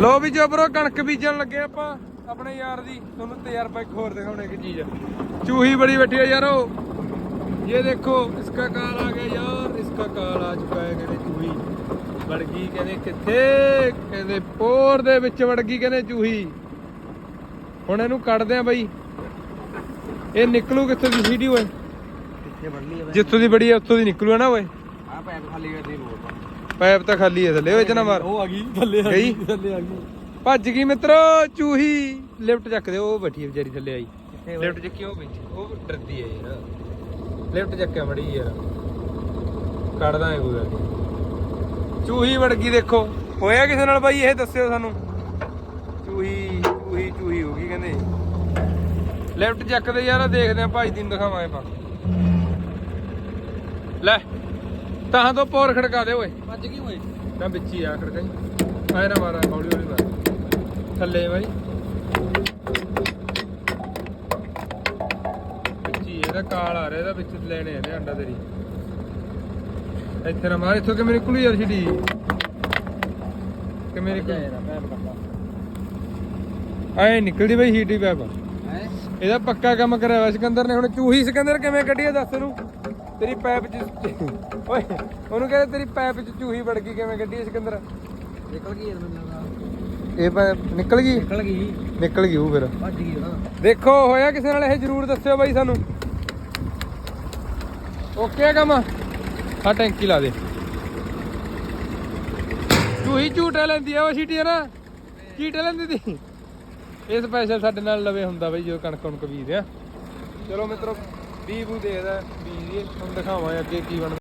ਲੋ ਵੀ ਜਬਰੋ ਕਣਕ ਬੀਜਣ ਲੱਗੇ ਆਪਾਂ ਆਪਣੇ ਯਾਰ ਦੀ। ਤੁਹਾਨੂੰ ਤਜਰਬਾ ਇੱਕ ਹੋਰ ਦਿਖਾਉਣੇ ਇੱਕ ਚੀਜ਼। ਚੂਹੀ ਬੜੀ ਵੱਡੀ ਹੈ ਯਾਰੋ। ਇਹ ਦੇਖੋ ਇਸਕਾ ਕਾਲ ਆ ਗਿਆ ਯਾਰ ਇਸਕਾ ਕਾਲ ਆ ਚੁੱਕਾ ਹੈ ਕਹਿੰਦੇ ਚੂਹੀ। ਵੜ ਗਈ ਕਹਿੰਦੇ ਕਿੱਥੇ? ਕਹਿੰਦੇ ਪੋਰ ਦੇ ਵਿੱਚ ਵੜ ਗਈ ਕਹਿੰਦੇ ਚੂਹੀ। ਹੁਣ ਇਹਨੂੰ ਕੱਢਦੇ ਆ ਬਾਈ। ਇਹ ਨਿਕਲੂ ਕਿੱਥੋਂ ਦੀ ਸੀਡੀ ਓਏ ਹੈ ਜਿੱਥੋਂ ਦੀ ਬੜੀ ਹੈ ਉੱਥੋਂ ਦੀ ਨਿਕਲੂ ਨਾ ਓਏ। ਆ ਪੈਪ ਖਾਲੀ ਕਰਦੀ ਰੋਡ ਪਾਈਪ ਤਾਂ ਖਾਲੀ ਹੈ ਥੱਲੇ ਓਏ ਜਨਾ ਮਾਰ ਉਹ ਆ ਗਈ ਥੱਲੇ ਆ ਗਈ, ਥੱਲੇ ਆ ਗਈ। ਭੱਜ ਗਈ ਮਿੱਤਰੋ ਚੂਹੀ। ਲਿਫਟ ਚੱਕਦੇ ਉਹ ਬੈਠੀ ਹੈ ਵਿਚਾਰੀ ਥੱਲੇ ਆਈ। ਲਿਫਟ ਚੱਕੀ ਉਹ ਵਿੱਚ ਉਹ ਡਰਦੀ ਹੈ ਯਾਰ। ਲਿਫਟ ਚੱਕਿਆ ਮੜੀ ਯਾਰ। ਕੱਢਦਾ ਹੈ ਕੋਈ ਗੱਲ। ਨੀ। ਚੂਹੀ ਵੜ ਗਈ ਦੇਖੋ। ਹੋਇਆ ਕਿਸੇ ਨਾਲ ਬਾਈ ਇਹ ਦੱਸਿਓ ਸਾਨੂੰ। ਚੂਹੀ ਚੂਹੀ ਚੂਹੀ ਹੋ ਗਈ ਕਹਿੰਦੇ। ਲਿਫਟ ਚੱਕਦੇ ਯਾਰ ਆਹ ਦੇਖਦੇ ਆ ਭਾਈ ਦੀ ਨੂੰ ਦਿਖਾਵਾਂਗੇ ਪਾ ਲੈ। ਤਾਂ ਤੋਂ ਪੌਰ ਖੜਕਾ ਦੇ ਓਏ। ਵੱਜ ਗਈ ਓਏ। ਨਾ ਵਿੱਚ ਹੀ ਆ ਖੜਕਾਈ ਆਏ ਨਾ ਮਾਰਾ ਹੌਲੀ ਹੌਲੀ ਮਾਰ ਥੱਲੇ ਬਾਈ। ਵਿੱਚ ਇਹਦਾ ਕਾਲ ਆ ਰਿਹਾ ਇਹਦਾ ਵਿੱਚ ਲੈਣੇ ਇਹਨੇ ਅੰਡਾ ਤੇਰੀ। ਇੱਥੇ ਨਾ ਮਾਰ ਇੱਥੋਂ ਕਿਵੇਂ ਨਿਕਲੂ ਯਾਰ ਛਿੜੀ ਪੈਪ ਕੱਟਾ ਐ ਨਿਕਲਦੀ ਬਈ ਹੀਟੀ ਪੈਪ ਇਹਦਾ ਪੱਕਾ ਕੰਮ ਕਰਿਆ ਹੋਇਆ ਸਿਕੰਦਰ ਨੇ ਹੁਣ ਚੂਹੀ ਸਿਕੰਦਰ ਕਿਵੇਂ ਕੱਢੀ ਆ ਦੱਸ ਨੂੰ ਤੇਰੀ ਪੈਪ ਚ ਓਏ ਉਹਨੂੰ ਕਹਿੰਦੇ ਤੇਰੀ ਪੈਪ ਚ ਚੂਹੀ ਵੜ ਗਈ ਕਿਵੇਂ ਆ ਸਿਕੰਦਰ? ਨਿਕਲ ਗਈ ਲੱਗਦਾ। ਇਹ ਪੈਪ ਨਿਕਲ ਗਈ? ਨਿਕਲ ਗਈ। ਨਿਕਲ ਗਈ ਉਹ ਫਿਰ। ਵੱਜ ਗਈ ਨਾ ਦੇਖੋ ਹੋਇਆ ਕਿਸੇ ਨਾਲ ਇਹ ਜਰੂਰ ਦੱਸਿਓ ਬਾਈ ਸਾਨੂੰ। ਓਕੇ ਕੰਮ। ਆ ਟੈਂਕੀ ਲਾ ਦੇ। ਚੂਹੀ ਝੂਟਾ ਲੈਂਦੀ ਆ ਉਹ ਸੀਟੀ ਆ ਨਾ? ਚੀਟੇ ਲੈਂਦੀ ਦੀ ਇਹ ਸਪੈਸ਼ਲ ਸਾਡੇ ਨਾਲ ਲਵੇ ਹੁੰਦਾ ਬਾਈ ਜਦੋਂ ਕਣਕ ਕਣਕ ਬੀਜਦੇ ਆ। ਚਲੋ ਮਿੱਤਰੋ ਬੀ ਬੂ ਦੇਖਦਾ ਬੀਜ ਤੁਹਾਨੂੰ ਦਿਖਾਵਾਂ ਅੱਗੇ ਕੀ ਬਣਦਾ।